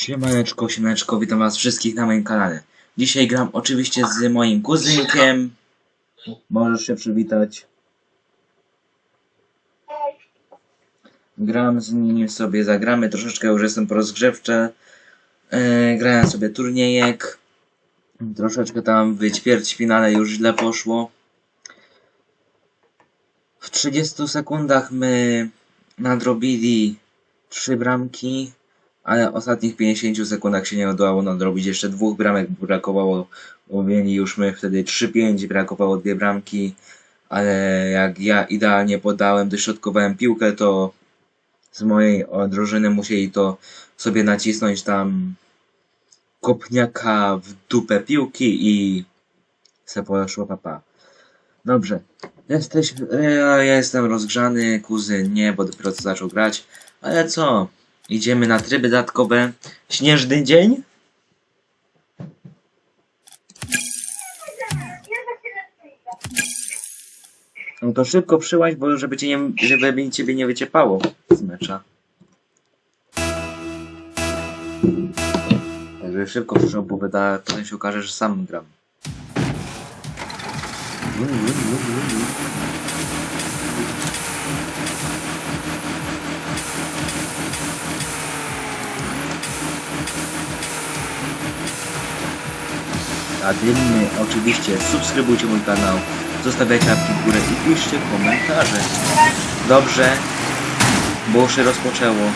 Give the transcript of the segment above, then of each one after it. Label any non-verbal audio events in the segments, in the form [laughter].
Siemaneczko, siemaneczko, witam was wszystkich na moim kanale. Dzisiaj gram oczywiście z moim kuzynkiem. Możesz się przywitać. Gram z nim sobie, zagramy troszeczkę, już jestem po rozgrzewce. Yy, grałem sobie turniejek. Troszeczkę tam w ćwierćfinale już źle poszło. W 30 sekundach my nadrobili trzy bramki ale w ostatnich 50 sekundach się nie udało nadrobić. Jeszcze dwóch bramek brakowało. Mieli już my wtedy 3-5, brakowało dwie bramki, ale jak ja idealnie podałem, dośrodkowałem piłkę, to z mojej drużyny musieli to sobie nacisnąć tam kopniaka w dupę piłki i se poszło papa. Dobrze. Jesteś, ja jestem rozgrzany, kuzyn nie, bo dopiero co zaczął grać, ale co? Idziemy na tryby dodatkowe. Śnieżny dzień? No to szybko przyłaź, bo żeby, cię nie, żeby ciebie nie wyciepało z mecza. Także szybko przyszło, bo wyda, potem się okaże, że sam gram. A dymy oczywiście subskrybujcie mój kanał, zostawiajcie łapki w górę i piszcie komentarze. Dobrze, bo już się rozpoczęło.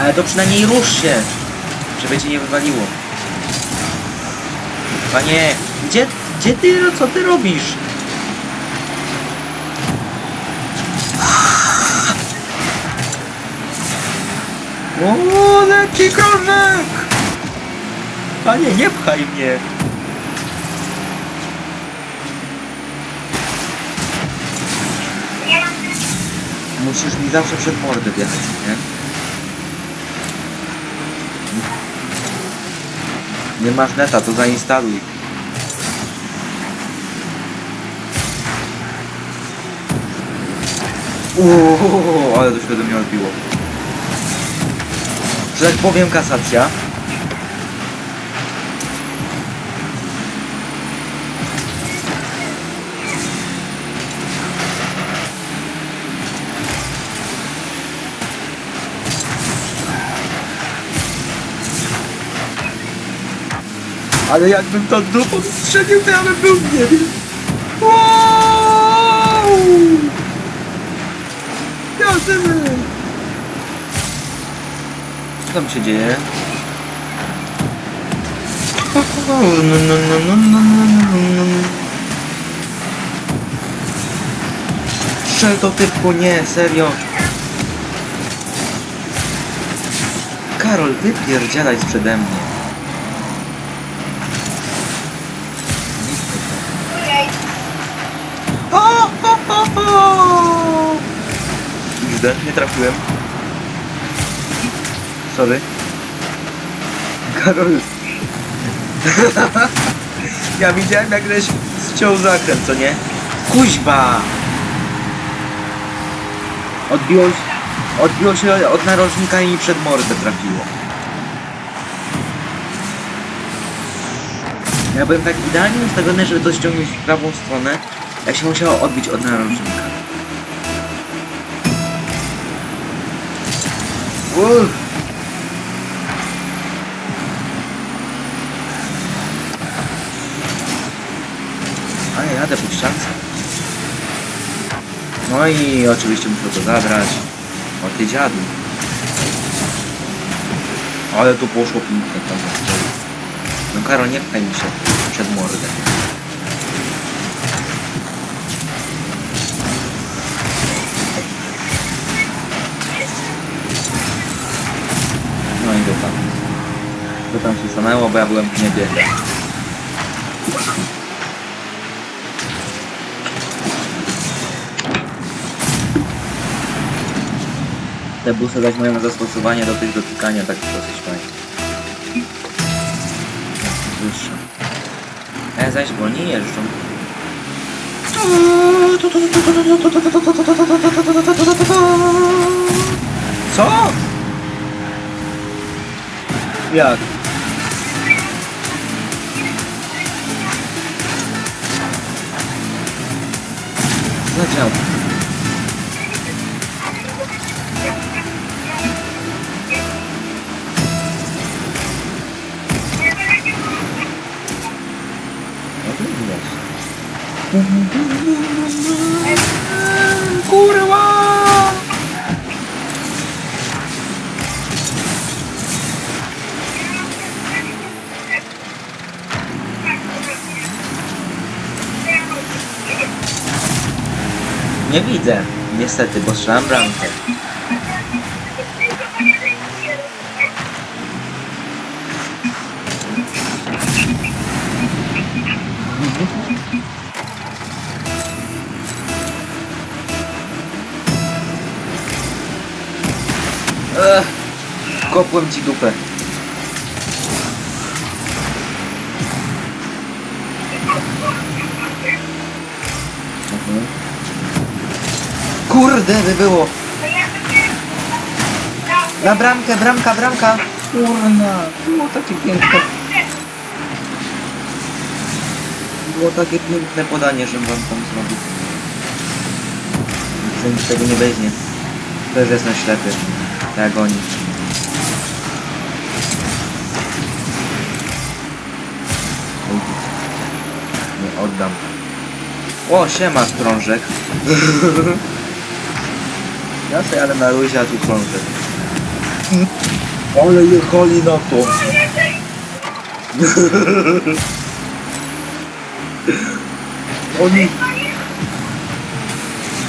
Ale to przynajmniej rusz się, żeby cię nie wywaliło. Panie, gdzie, gdzie ty, co ty robisz? O, leci krążek! Panie, nie pchaj mnie! Musisz mi zawsze przed mordę wjechać, nie? Nie masz neta, to zainstaluj. Uuu, ale to się do mnie odbiło. Że tak powiem kasacja. Ale jakbym to dupą strzelił, to ja bym był w niebie. Wow! Jasny! Co tam się dzieje? Strzel to typku, nie, serio. Karol, wypierdzielaj sprzede mnie. O, ho, ho, ho! Źle, nie trafiłem. Sorry. Karol. [laughs] ja widziałem jak żeś ściął zakręt, co nie? Kuźba! Odbiło, odbiło się od narożnika i przed mordę trafiło. Ja byłem tak idealnie ustawiony, żeby to ściągnąć w prawą stronę, jak się musiało odbić od narożnika. Uff. A ja jadę po ściance. No i oczywiście muszę to zabrać. O ty dziadu. Ale tu poszło pięknie tam na strzeli. No Karol, nie pchaj mi się przed mordę. No i dupa. Co tam się stanęło, bo ja byłem w niebie. Te busy zaś mają zastosowanie do tych dotykania tak dosyć fajnie. Wyższe. E zaś wolniej jeżdżą. Co? Jak? Zadział. Kurwa! Nie widzę, niestety, bo strzelam bramkę. Kopłem ci dupę. Mhm. Kurde, by było. Na bramkę, bramka, bramka. Kurna, było takie piękne. Było takie piękne podanie, żebym wam tam zrobił. Że nikt tego nie weźmie. Też jestem ślepy. Tak oni. Ojciec. Nie oddam. O, siema, krążek. [laughs] Ja sobie ale na luzie, a tu krążek. Ale jechali na to. [laughs] Oni...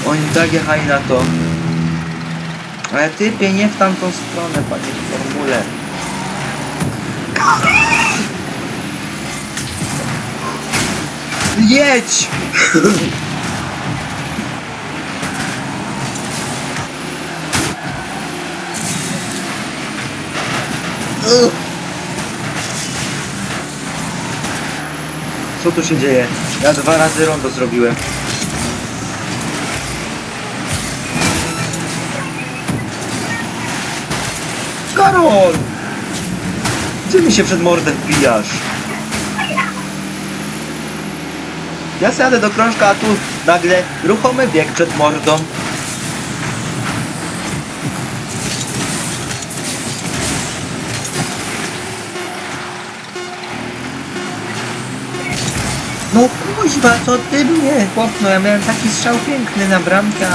Oni tak jechali na to. Ale typie, nie w tamtą stronę, panie formule. Jedź! Co tu się dzieje? Ja dwa razy rondo zrobiłem. Karol! Gdzie mi się przed mordem wbijasz? Ja jadę do krążka, a tu nagle ruchomy bieg przed mordą. No kuźwa, co ty mnie? Chłop, no ja miałem taki strzał piękny na bramkę,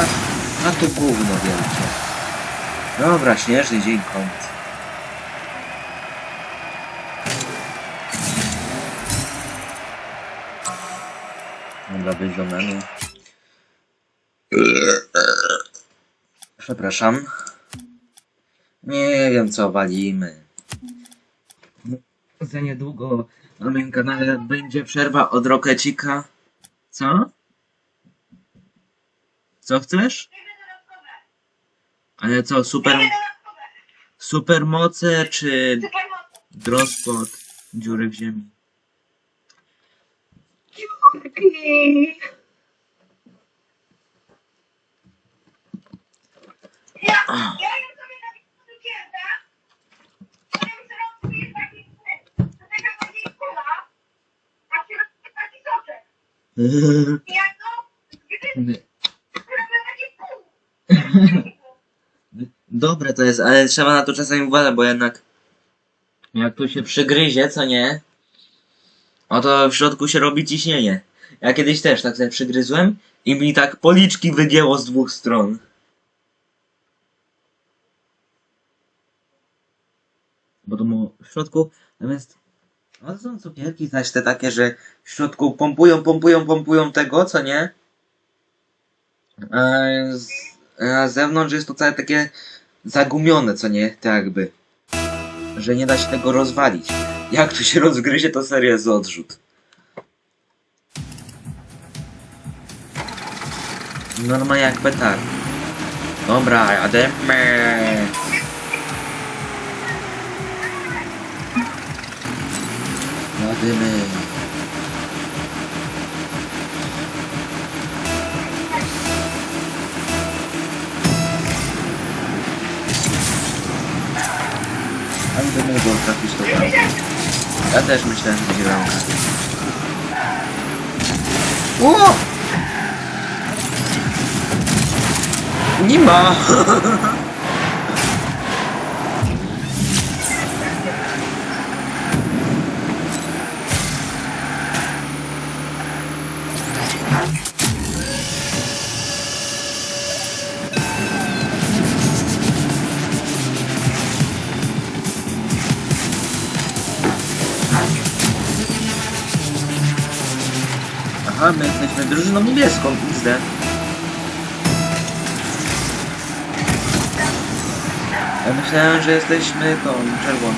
a, to gówno wielkie. Dobra, śnieżny dzień koniec. Menu. Przepraszam. Nie wiem co walimy. Za niedługo na moim kanale będzie przerwa od Rokecika. Co? Co chcesz? Ale co, super... Supermoce czy drospot dziury w ziemi? Ja, ja jem sobie takiego cukierka, powiem, że on jest taki, to taka bardziej kula, a środku jest taki soczek. I gdy takie pół. Dobre to jest, ale trzeba na to czasami uważać, bo jednak jak tu się przygryzie, co nie? Oto w środku się robi ciśnienie. Ja kiedyś też tak sobie przygryzłem i mi tak policzki wygięło z dwóch stron. Bo to w środku, natomiast no to są cukierki zaś te takie, że w środku pompują, pompują, pompują tego, co nie? A z, a z zewnątrz jest to całe takie zagumione, co nie? Tak jakby. Że nie da się tego rozwalić. Jak tu się rozgryzie, to seria jest odrzut. Normalnie jak petar. Dobra, jademy. Jademy. Ale do mojego trafisz to bardzo. Ja też myślałem, że będzie bramka. O! Nie ma! [laughs] Aha, my jesteśmy drużyną niebieską, XD. Ja myślałem, że jesteśmy tą czerwoną.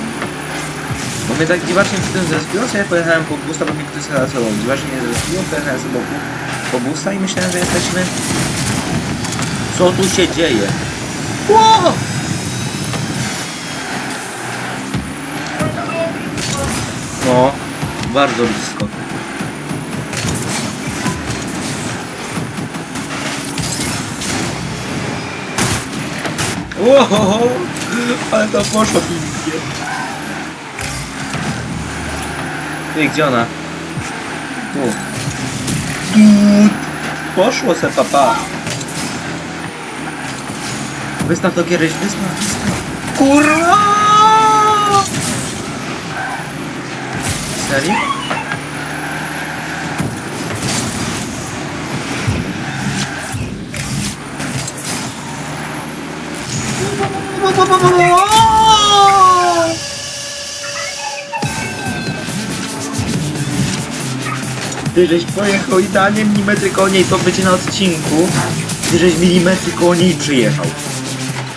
Bo mnie tak dziwacznie przy tym zrespiło, pojechałem po busta, bo mnie ktoś za sobą dziwacznie nie zrespiło, pojechałem sobie po, po busta i myślałem, że jesteśmy... Co tu się dzieje? Ło! No, bardzo blisko. Wow, ale to poszło pięknie. Ty, gdzie ona? Tu. Tu. Poszło se, papa. Wystaw to kiedyś, wystaw, wystaw. Kurwa! Serio? Ty żeś pojechał idealnie milimetry koło niej, to będzie na odcinku. Ty żeś milimetry koło niej przyjechał.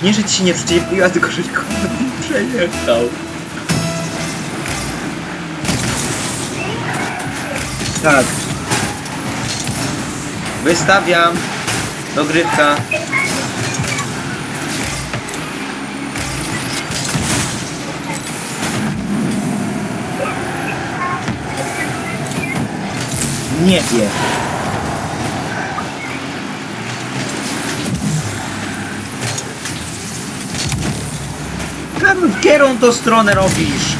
Nie, że ci się nie przyczepiła, tylko żeś koło niej przejechał. Tak. Wystawiam. Dogrywka. Nie wie. Którą to stronę robisz?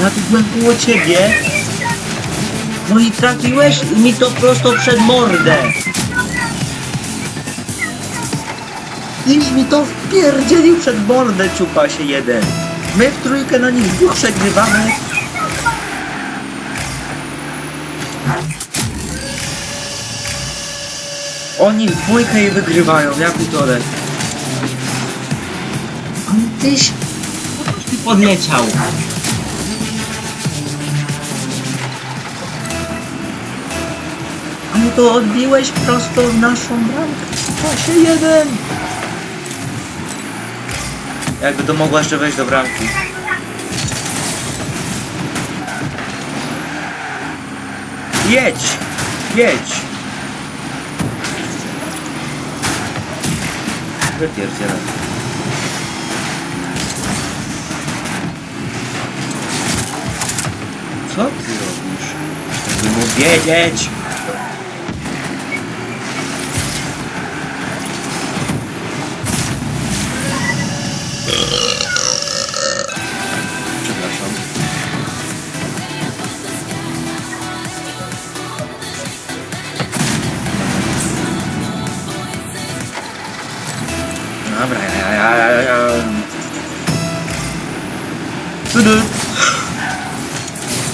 Ja tu byłem koło ciebie. No i trafiłeś mi to prosto przed mordę. Tyś mi to wpierdzielił przed mordę, ciupa się jeden. My w trójkę na nich dwóch przegrywamy. Oni w dwójkę je wygrywają, ja pitole. Ale tyś... Ty podleciał. Ale to odbiłeś prosto w naszą bramkę. Ciupa się jeden. Jakby to mogła jeszcze wejść do bramki. Jedź! Jedź! Wypierdzielę. Co ty robisz? Żeby mu wiedzieć!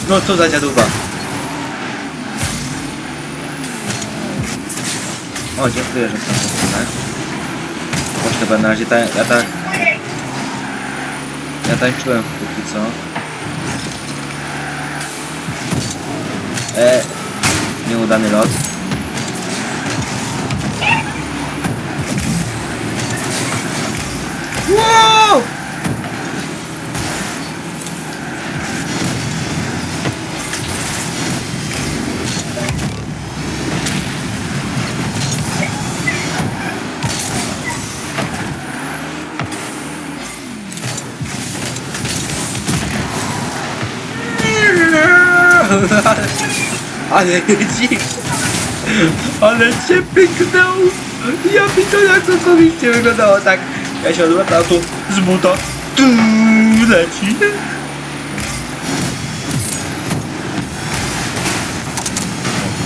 No co za dziaduba. O, dziękuję, że są postronę. Proszę, na razie ta, ja tak... Ja tańczyłem póki co. E, nieudany lot. Wow! Ale dzik! Ale cię pyknął! Ja jak to komicznie wyglądało tak. Ja się a tu z buta tu leci.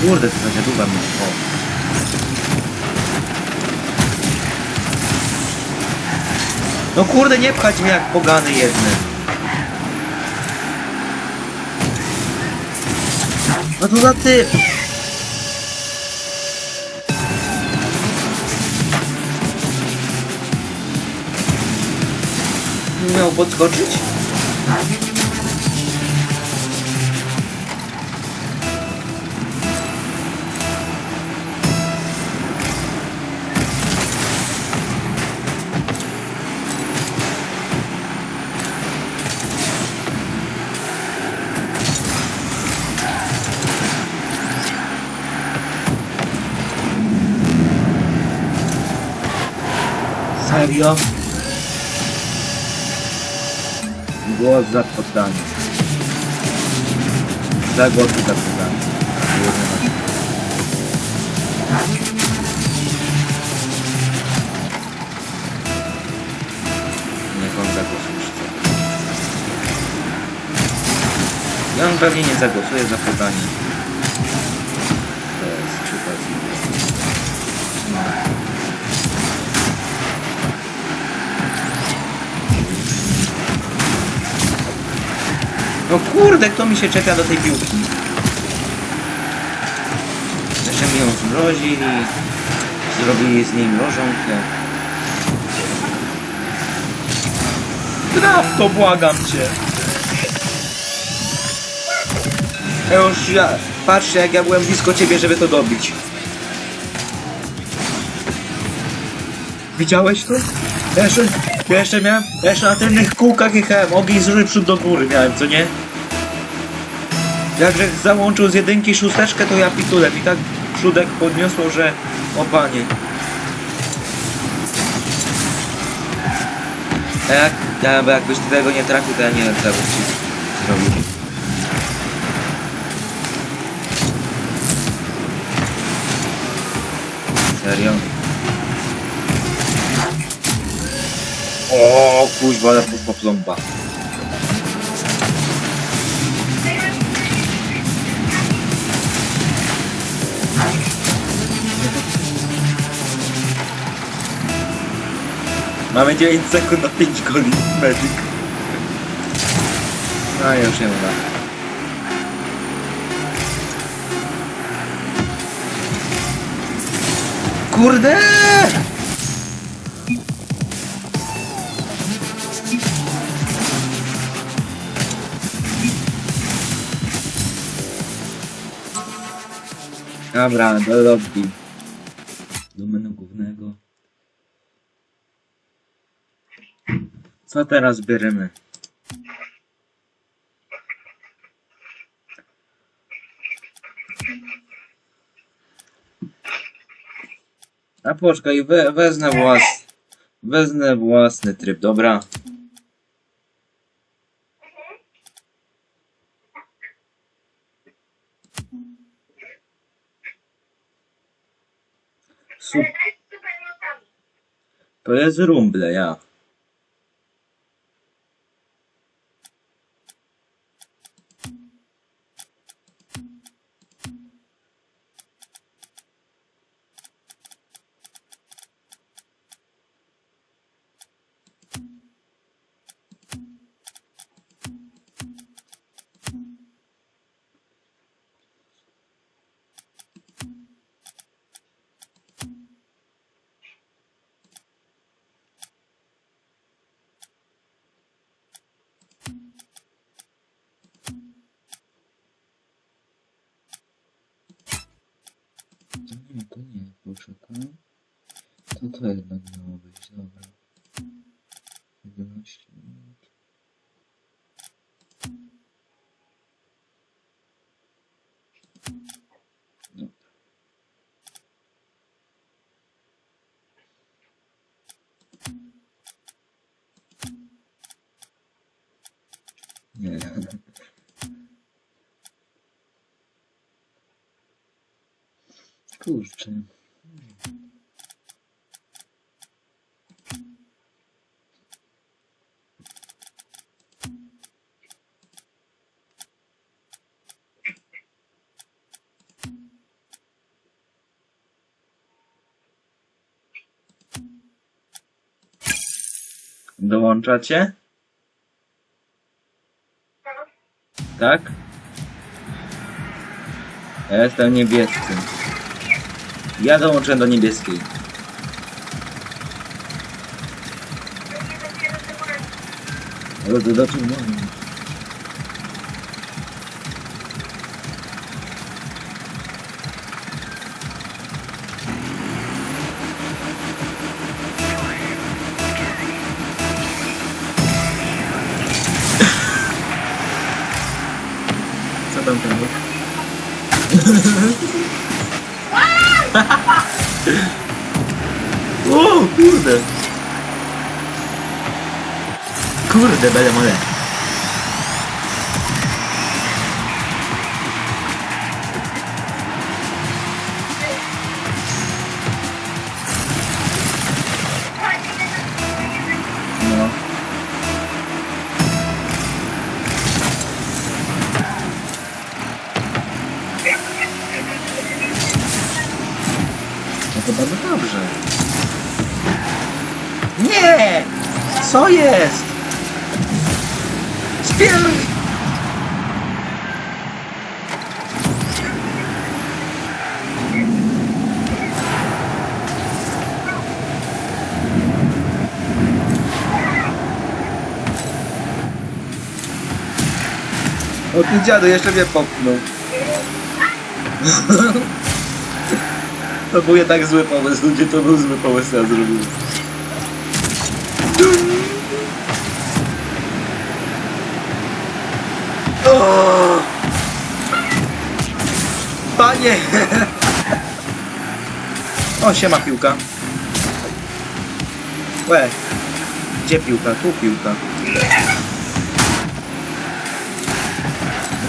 Kurde, to będzie długa mnie. O. No kurde, nie pchać mnie jak pogany jedny. No to za ty. Miał podskoczyć? Serio? Głos za poddanie. Za głosy za poddanie. Niech on zagłosuje. I on pewnie nie zagłosuje za poddanie. To jest przykład. No. No kurde, kto mi się czepia do tej piłki? Jeszcze mi ją zmrozili. Zrobili z niej mrożonkę. Traf to, błagam cię. Ja już ja... Patrzcie, jak ja byłem blisko ciebie, żeby to dobić. Widziałeś to? Jeszcze, jeszcze miałem, jeszcze na tylnych kółkach jechałem, ogień z przód do góry miałem, co nie? Jakże załączył z jedynki szósteczkę, to ja pitulem i tak przódek podniosło, że o panie. A jak, ja, bo jakbyś tego nie trafił, to ja nie wiem, co ci zrobił. Serio? O, kuźwa, ale popląba. Mamy 9 sekund na 5 goli. Magic. No już nie uda. Kurde! Dobra, do lobby. Do menu głównego. Co teraz bierzemy? A poczekaj, we, wezmę włas... Wezmę własny tryb, dobra? Notami. to jest rumble, ja. Nie, to nie, poczekaj. To to jednak miało być, dobra. 11 minut. Dobra. Nie. Kurczę. Dołączacie? Tak? Ja jestem niebieskim. Ja dołączę do niebieskiej. Do czerwonej. Co tam tam? [laughs] O, kurde. Kurde, będę mole. O ty dziadu, jeszcze mnie popchnął. To był jednak zły pomysł, ludzie, to był zły pomysł, ja zrobiłem. Panie! O, siema piłka. Łe. Gdzie piłka? Tu piłka.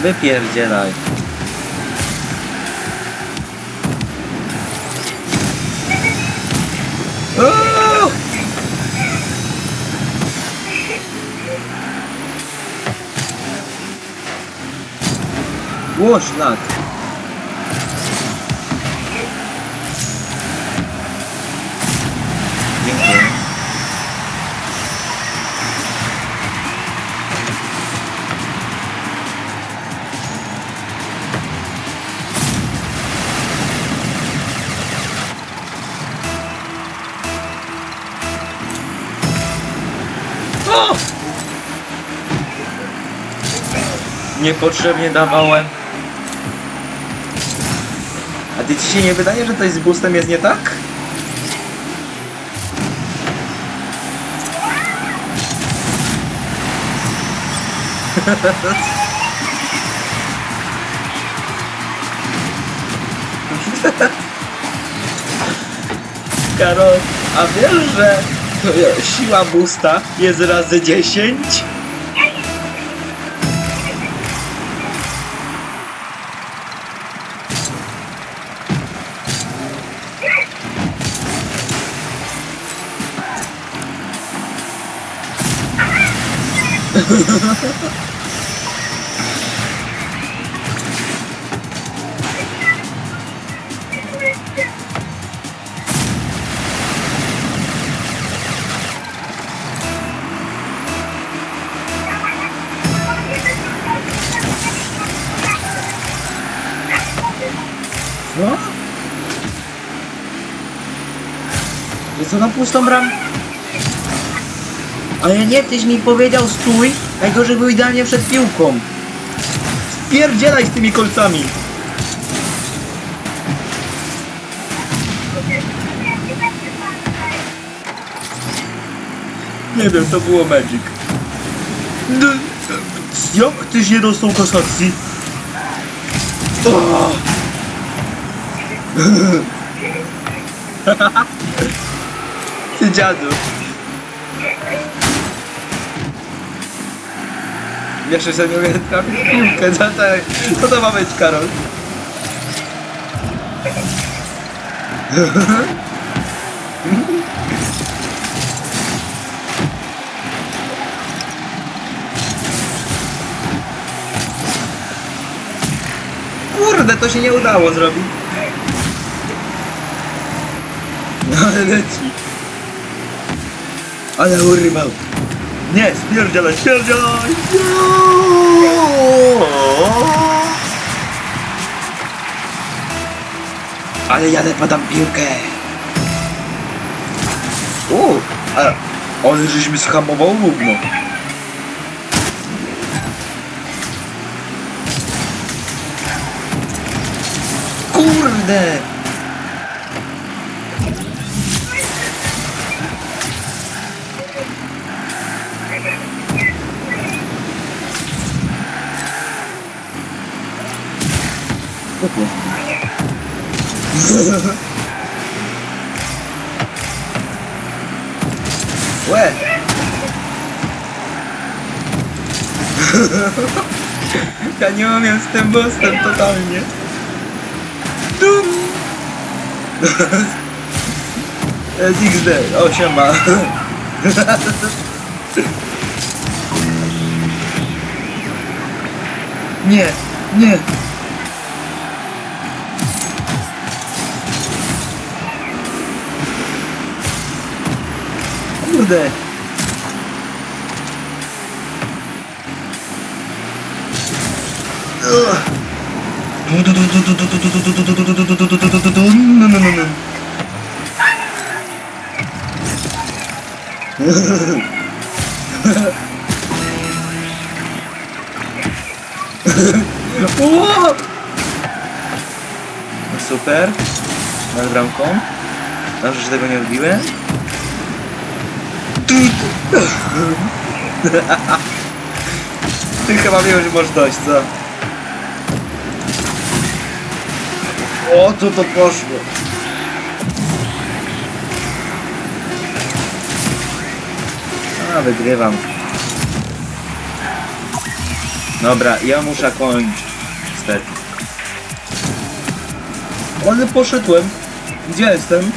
Wypierdzielaj. Ło, Niepotrzebnie dawałem. A ty ci się nie wydaje, że coś z boostem jest nie tak? [laughs] Karol, a wiesz, że siła boosta jest razy 10? Co? I co na pustą bram? Ale nie, tyś mi powiedział stój, najgorzej był idealnie przed piłką. Spierdzielaj z tymi kolcami. Nie wiem, to było Magic. D- Jak tyś nie dostał kasacji? O! [laughs] Ty dziadu. Jeszcze sobie nie umiem trafić piłkę, co to, co to ma być, Karol? Kurde, to się nie udało zrobić. No ale leci. Ale urwał. Nie, spierdzielaj, spierdzielaj! Ale jadę podam piłkę. O, ale, ale żeśmy schamował równo. Kurde! Łe! Ja nie umiem z tym boostem totalnie. Dum! Jest XD, o siema. Nie, nie. Kurde. Ugh. O! Super. Nad bramką. Dobrze, że tego nie robiłem. Ty chyba masz dość, co? O, tu to poszło. A, wygrywam. Dobra, ja muszę kończyć. Niestety. Ale poszedłem. Gdzie jestem?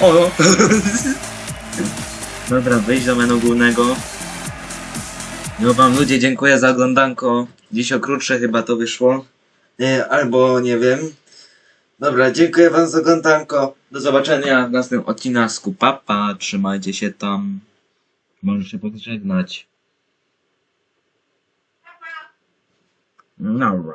O. no. [laughs] Dobra, wyjść do menu głównego. No wam ludzie, dziękuję za oglądanko. Dziś o krótsze chyba to wyszło. Nie, albo nie wiem. Dobra, dziękuję wam za oglądanko. Do zobaczenia w następnym odcinku. Papa, trzymajcie się tam. Możesz się pożegnać. Dobra.